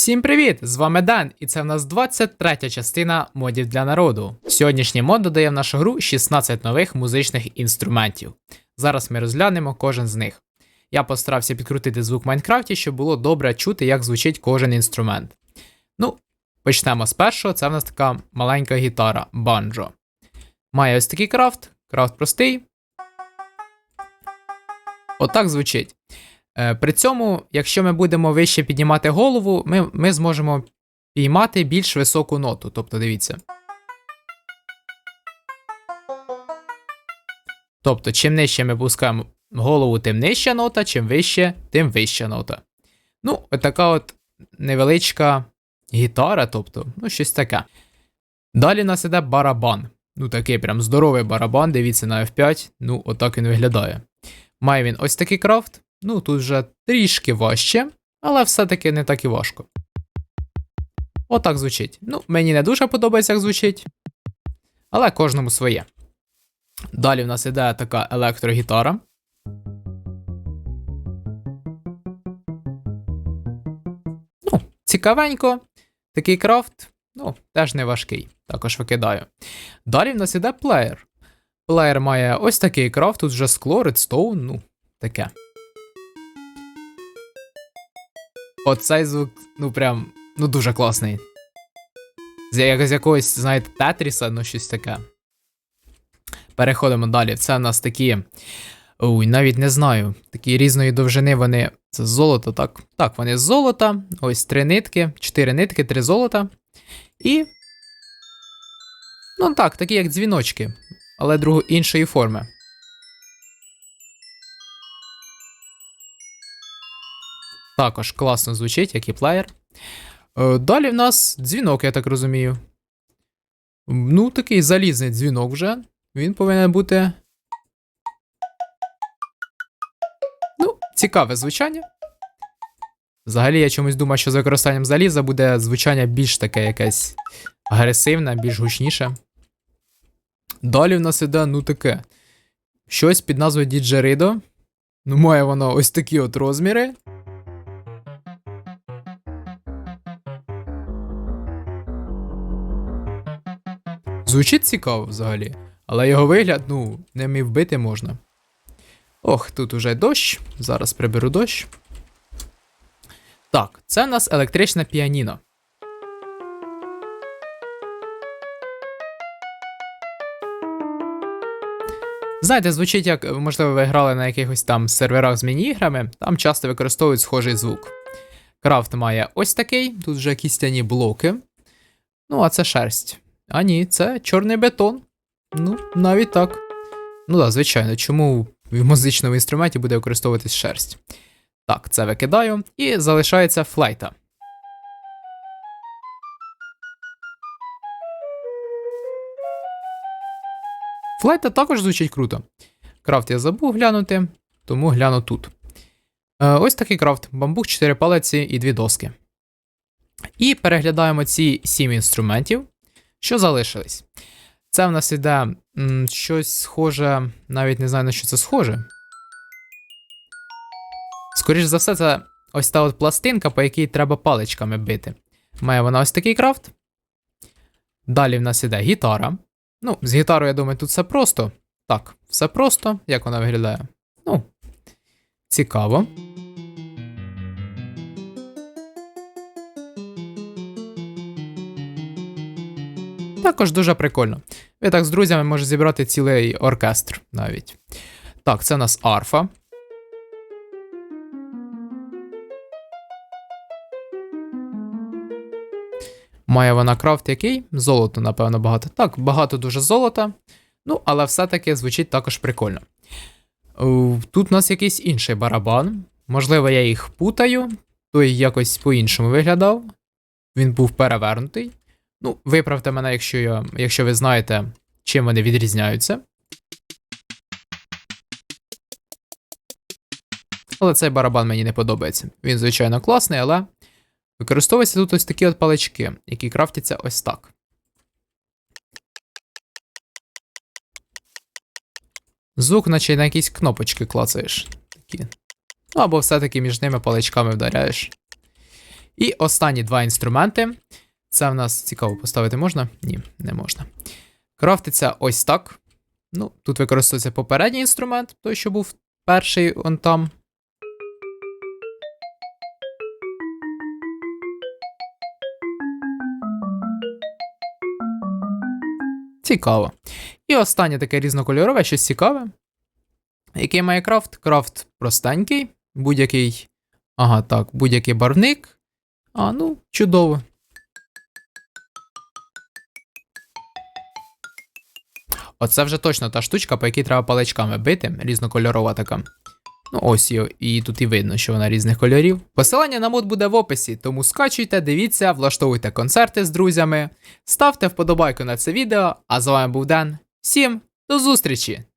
Всім привіт! З вами Дан, і це в нас 23 частина модів для народу. Сьогоднішній мод додає в нашу гру 16 нових музичних інструментів. Зараз ми розглянемо кожен з них. Я постарався підкрутити звук в Майнкрафті, щоб було добре чути, як звучить кожен інструмент. Ну, почнемо з першого. Це в нас така маленька гітара банджо. Має ось такий крафт. Крафт простий. Отак звучить. Е, При цьому, якщо ми будемо вище піднімати голову, ми, ми зможемо піймати більш високу ноту. Тобто, дивіться. Тобто, чим нижче ми пускаємо голову, тим нижча нота, чим вище, тим вища нота. Ну, така от невеличка гітара, тобто, ну, щось таке. Далі в нас іде барабан. Ну, такий прям здоровий барабан, дивіться на F5. Ну, отак він виглядає. Має він ось такий крафт. Ну, тут вже трішки важче, але все-таки не так і важко. Отак звучить. Ну, мені не дуже подобається, як звучить. Але кожному своє. Далі в нас іде така електрогітара. Ну, цікавенько. Такий крафт, ну, теж не важкий. Також викидаю. Далі в нас іде плеєр. Плеєр має ось такий крафт, тут вже скло, редстоун, ну, таке. Оцей звук, ну прям, ну дуже класний. З як- з якогось, знаєте, Тетріса, ну щось таке. Переходимо далі. Це в нас такі. Ой, навіть не знаю. Такі різної довжини вони. Це золото, так. Так, вони з золота. Ось три нитки, чотири нитки, три золота. І. Ну так, такі як дзвіночки, але друг іншої форми. Також класно звучить, як і плеєр. Е, Далі в нас дзвінок, я так розумію. Ну, такий залізний дзвінок вже. Він повинен бути. Ну, цікаве звучання. Взагалі, я чомусь думаю, що з використанням заліза буде звучання більш таке якесь агресивне, більш гучніше. Далі в нас іде, ну таке. Щось під назвою Діджеridо. Ну, має воно ось такі от розміри. Звучить цікаво взагалі, але його вигляд, ну, ним і вбити можна. Ох, тут уже дощ. Зараз приберу дощ. Так, це у нас електричне піаніно. Знаєте, звучить як, можливо, ви грали на якихось там серверах з міні-іграми, там часто використовують схожий звук. Крафт має ось такий, тут вже кістяні блоки. Ну, а це шерсть. А ні, це чорний бетон. Ну, навіть так. Ну так, звичайно, чому в музичному інструменті буде використовуватись шерсть? Так, це викидаю. І залишається флейта. Флейта також звучить круто. Крафт я забув глянути, тому гляну тут. Е, ось такий крафт: бамбук, 4 палиці і 2 доски. І переглядаємо ці 7 інструментів, що залишились. Це в нас іде м, щось схоже, навіть не знаю на що це схоже. Скоріше за все, це ось та от пластинка, по якій треба паличками бити. Має вона ось такий крафт. Далі в нас іде гітара. Ну, з гітарою, я думаю, тут все просто. Так, все просто, як вона виглядає. Ну, цікаво. Також дуже прикольно. Ви так з друзями можете зібрати цілий оркестр навіть. Так, це у нас арфа. Має вона крафт який? Золото, напевно, багато. Так, багато дуже золота. Ну, але все-таки звучить також прикольно. Е, Тут у нас якийсь інший барабан. Можливо, я їх путаю. Той якось по-іншому виглядав. Він був перевернутий. Ну, виправте мене, якщо, я, якщо ви знаєте, чим вони відрізняються. Але цей барабан мені не подобається. Він, звичайно, класний, але використовуються тут ось такі от палички, які крафтяться ось так. Звук, наче на якісь кнопочки клацаєш. Такі. Ну, або все-таки між ними паличками вдаряєш. І останні два інструменти. Це в нас цікаво поставити можна? Ні, не можна. Крафтиться ось так. Ну, тут використовується попередній інструмент, той, що був перший он там. Цікаво. І останнє таке різнокольорове, щось цікаве. Який має крафт? Крафт простенький, будь-який. Ага, так, будь-який барвник. А, ну, чудово. Оце вже точно та штучка, по якій треба паличками бити, різнокольорова така. Ну, ось його, і тут і видно, що вона різних кольорів. Посилання на мод буде в описі, тому скачуйте, дивіться, влаштовуйте концерти з друзями, ставте вподобайку на це відео, а з вами був Ден. Всім до зустрічі!